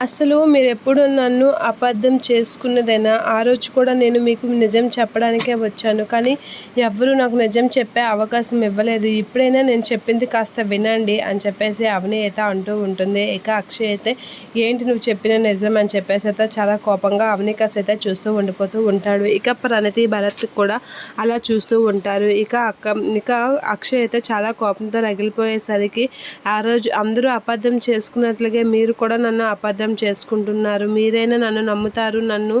అసలు మీరెప్పుడు నన్ను అబద్ధం చేసుకున్నదైనా? ఆ రోజు కూడా నేను మీకు నిజం చెప్పడానికే వచ్చాను. కానీ ఎవరు నాకు నిజం చెప్పే అవకాశం ఇవ్వలేదు. ఇప్పుడైనా నేను చెప్పింది కాస్త వినండి అని చెప్పేసి అవని అయితే అంటూ ఉంటుంది. ఇక అక్షయ్ అయితే ఏంటి నువ్వు చెప్పిన నిజం? అని చెప్పేసి అయితే చాలా కోపంగా అవని కాస్త అయితే చూస్తూ ఉండిపోతూ ఉంటాడు. ఇక ప్రణతి భరత్ కూడా అలా చూస్తూ ఉంటారు. ఇక అక్క ఇక అక్షయ్ అయితే చాలా కోపంతో రగిలిపోయేసరికి ఆ రోజు అందరూ అబద్ధం చేసుకున్నట్లుగా మీరు కూడా నన్ను అబద్ధం అర్థం చేసుకుంటున్నారు. మీరైనా నన్ను నమ్ముతారు నన్ను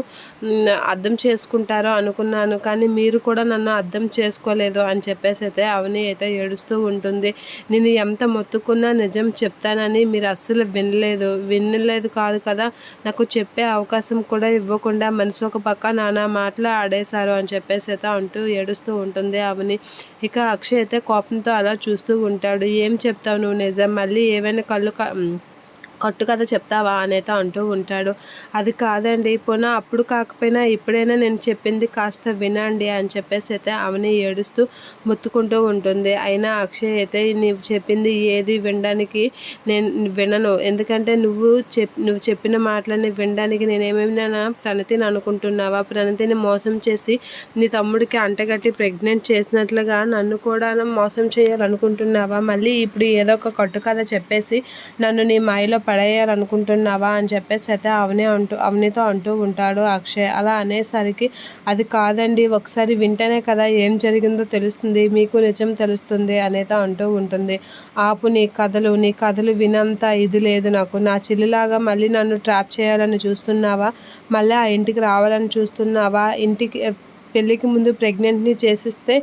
అర్థం చేసుకుంటారో అనుకున్నాను. కానీ మీరు కూడా నన్ను అర్థం చేసుకోలేదు అని చెప్పేసి అయితే అవని అయితే ఏడుస్తూ ఉంటుంది. నేను ఎంత మొత్తుకున్నా నిజం చెప్తానని మీరు అస్సలు వినలేదు. వినలేదు కాదు కదా నాకు చెప్పే అవకాశం కూడా ఇవ్వకుండా మనసు ఒక పక్క నానా మాటలు ఆడేశారు అని చెప్పేసి అయితే అంటూ ఏడుస్తూ ఉంటుంది అవని. ఇక అక్షయ్ అయితే కోపంతో అలా చూస్తూ ఉంటాడు. ఏం చెప్తావు నువ్వు నిజం? మళ్ళీ ఏవైనా కళ్ళు కట్టు కథ చెప్తావా అనేది అంటూ ఉంటాడు. అది కాదండి పోనా అప్పుడు కాకపోయినా ఇప్పుడైనా నేను చెప్పింది కాస్త వినండి అని చెప్పేసి అయితే అవని ఏడుస్తూ ముత్తుకుంటూ ఉంటుంది. అయినా అక్షయ్ అయితే నువ్వు చెప్పింది ఏది వినడానికి నేను వినను. ఎందుకంటే నువ్వు చెప్ నువ్వు చెప్పిన మాటలని వినడానికి నేనేమైనా ప్రణతిని అనుకుంటున్నావా? ప్రణతిని మోసం చేసి నీ తమ్ముడికి అంటగట్టి ప్రెగ్నెంట్ చేసినట్లుగా నన్ను కూడా మోసం చేయాలనుకుంటున్నావా? మళ్ళీ ఇప్పుడు ఏదో ఒక కట్టు కథ చెప్పేసి నన్ను నీ మాయలో పడేయాలనుకుంటున్నావా అని చెప్పేసి అయితే అవని అంటూ అవనితో అంటూ ఉంటాడు అక్షయ్. అలా అనేసరికి అది కాదండి ఒకసారి వింటేనే కదా ఏం జరిగిందో తెలుస్తుంది మీకు నిజం తెలుస్తుంది అనేది అంటూ ఉంటుంది. ఆపు నీ కథలు నీ కథలు వినంత ఇది లేదు నాకు. నా చెల్లిలాగా మళ్ళీ నన్ను ట్రాప్ చేయాలని చూస్తున్నావా? మళ్ళీ ఆ ఇంటికి రావాలని చూస్తున్నావా? ఇంటికి పెళ్ళికి ముందు ప్రెగ్నెంట్ని చేసిస్తే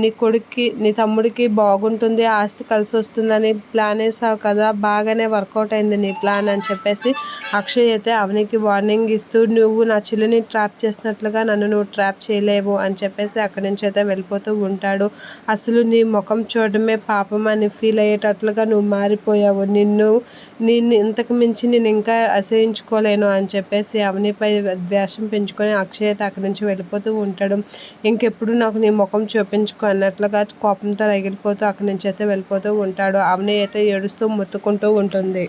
నీ కొడుక్కి నీ తమ్ముడికి బాగుంటుంది ఆస్తి కలిసి వస్తుందని ప్లాన్ వేసావు కదా బాగానే వర్కౌట్ అయింది నీ ప్లాన్ అని చెప్పేసి అక్షయ్ అయితే అవనికి వార్నింగ్ ఇస్తూ నువ్వు నా చెల్లిని ట్రాప్ చేసినట్లుగా నన్ను నువ్వు ట్రాప్ చేయలేవు అని చెప్పేసి అక్కడి నుంచి అయితే వెళ్ళిపోతూ ఉంటాడు. అసలు నీ ముఖం చూడడమే పాపం అని ఫీల్ అయ్యేటట్లుగా నువ్వు మారిపోయావు. నిన్ను నిన్ను ఇంతకు మించి నేను ఇంకా అసహించుకోలేను అని చెప్పేసి అవనిపై ద్వేషం పెంచుకొని అక్షయ్ అయితే అక్కడి నుంచి వెళ్ళిపోతూ వెళ్ళిపోతూ ఉంటాడు. ఇంకెప్పుడు నాకు నీ ముఖం చూపించుకో అన్నట్లుగా కోపంతో రగిలిపోతూ అక్కడి నుంచి అయితే వెళ్ళిపోతూ ఉంటాడు. అవని అయితే ఏడుస్తూ ముత్తుకుంటూ ఉంటుంది.